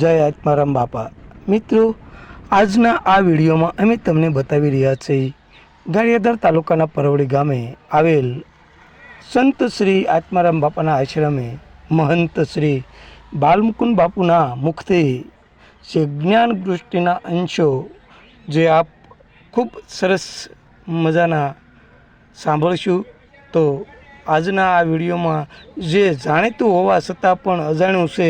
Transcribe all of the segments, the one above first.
જય આત્મારામ બાપા. મિત્રો, આજના આ વિડીયોમાં અમે તમને બતાવી રહ્યા છીએ, ગારિયાધાર તાલુકાના પરવડી ગામે આવેલ સંત શ્રી આત્મારામ બાપાના આશ્રમે મહંત શ્રી બાલમુકુંદ બાપુના મુખથી જે જ્ઞાન દૃષ્ટિના અંશો જે આપ ખૂબ સરસ મજાના સાંભળશું, તો આજના આ વિડીયોમાં જે જાણીતું હોવા છતાં પણ અજાણ્યું છે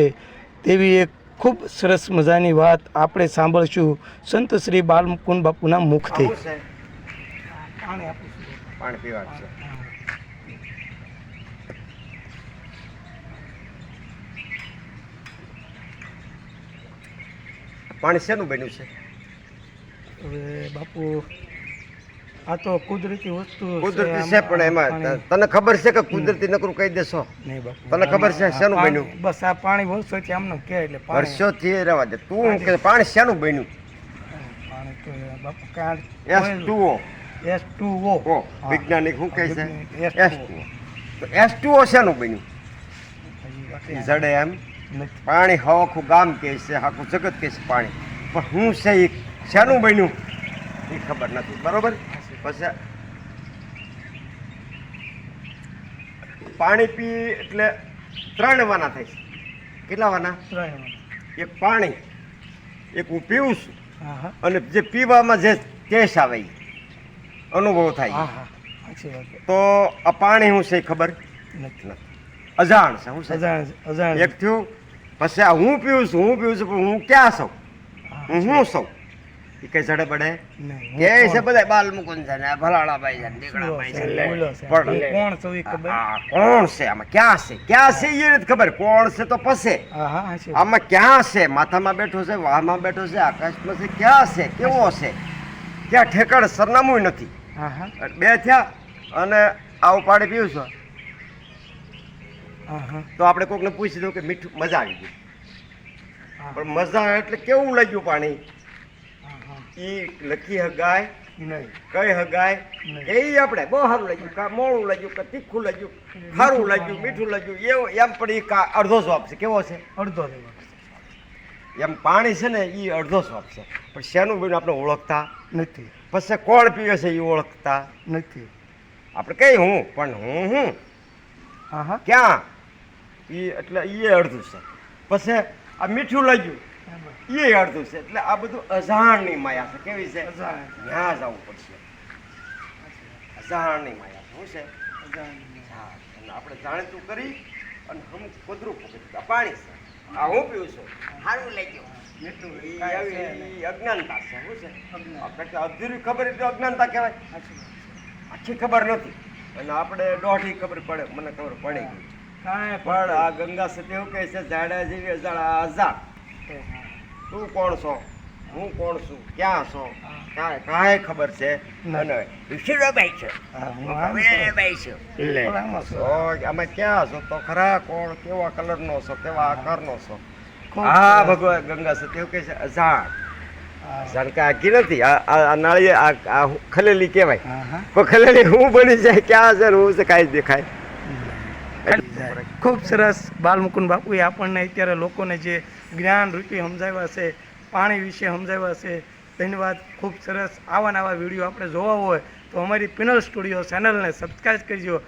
તેવી એક ખૂબ સરસ મજાની વાત આપણે સાંભળશું. સંત શ્રી બાલમુકુંદ બાપુના મુખથી. પાણી શેનું બન્યું છે? હવે બાપુ આ તો કુદરતી વસ્તુ કુદરતી છે પણ એમાં તને ખબર છે કે કુદરતી નકરું કહી દેશો? નહીં બાપુ. તને ખબર છે શેનું બન્યું? બસ આ પાણી વર્ષોથી આમને કે એટલે વર્ષો થી રહેવા દે. તું કે પાણી શેનું બન્યું? પાણી તો બાપુ કાંડ એસ ટુઓ એસ ટુ ઓ. ઓ વૈજ્ઞાનિક શું કહે છે? એસ ટુઓ તો એસ ટુઓ શેનું બન્યું? જડે એમ. પાણી હવાખું ગામ કહે છે આખું જગત કહે છે પાણી. પણ હું છે એ શેનું બન્યું? એ ખબર નથી. બરોબર? પછી પાણી પી એટલે ત્રણ વાના થાય છે. કેટલા વાના? એક પાણી એક હું પીવું છું. અને જે પીવામાં જે ટેસ્ટ આવે અનુભવ થાય. તો આ પાણી હું છે ખબર? નથી. અજાણ છે હું અજાણ અજાણ એક થયું પછી આ હું પીવું છું હું પીવું છું પણ હું ક્યાં છું હું શું છું જડે પડે કે છે બધા બાલ મુકુંદ છે ને ભલાળાભાઈ છે છે. કોણ છું આ કોણ છે? આમાં ક્યાં છે? ક્યાં છે એ નથી ખબર. કોણ છે તો પસે. આમાં ક્યાં છે? માથામાં બેઠો છે વાહમાં બેઠો છે આકાશમાં છે ક્યાં છે? કેવો છે? ક્યાં ઠેકાણ સરનામું નથી. બે થયા અને આવું પાણી પીવું છો. તો આપણે કોકને પૂછી દઉં કે મીઠું મજા આવી ગઈ પણ મજા એટલે કેવું લાગ્યું પાણી? હા લખી હગાય નહીં. કઈ હગાય? નહીં. એ આપણે બહુ સારું લાગ્યું કા મોડું લાગ્યું કે તીખું લાગ્યું ખારું લાગ્યું મીઠું લાગ્યું એવું એમ પણ એ કા અડધો સ્વાપ છે. કેવો છે? અડધો એમ પાણી છે ને એ અડધો સ્વાપ છે. પણ શેનું પીને આપણે ઓળખતા? નથી. પછી કોણ પીવે છે એ ઓળખતા? નથી. આપણે કઈ હું પણ હું હું? હા હા. ક્યાં? એ એટલે એ અડધું છે. પછી આ મીઠું લાગ્યું એ અડધું છે. એટલે આ બધું અજાણની માયા છે. કેવી છે? અજાણ. ત્યાં જવું પડશે. અજાણની માયા શું છે? હા અને આપણે જાણીતું કરી અને હમ કુદરું પકડી પાણી છે. આ હું પીવું છું? સારું લઈ. ઈ અજ્ઞાનતા છે. શું છે. અધૂરી ખબર એટલે અજ્ઞાનતા કહેવાય. આખી ખબર નથી. અને આપણે દોઢી ખબર પડે. મને ખબર પડી ગઈ. કાંઈ પણ આ ગંગા સતી એવું કહે છે જાડા જેવી અજાડા અજાણ. હા. તું કોણ છો? હું. કોણ છું? ક્યાં છો? કાંઈ કાંઈ ખબર છે. અને છે. આમાં ક્યાં છો? તો ખરા કોણ કેવા કલરનો છો? કેવા આકારનો છો? હા ભગવાન ગંગા છે. એવું કે છે અજાણ. હા. જાણ કે આખી નથી. આ આ આ ખલેલી કહેવાય. હા પણ ખલેલી હું બની જાય ક્યાં છે હું છે કાંઈ દેખાય. ખૂબ સરસ બાલમુકુંદ બાપુએ આપણને અત્યારે લોકોને જે જ્ઞાન રૂપી સમજાવ્યા છે પાણી વિશે સમજાવ્યા છે ધન્યવાદ. ખૂબ સરસ આવા નવા વીડિયો આપણે જોવા હોય તો અમારી પિનલ સ્ટુડિયો ચેનલને સબસ્ક્રાઈબ કરજો.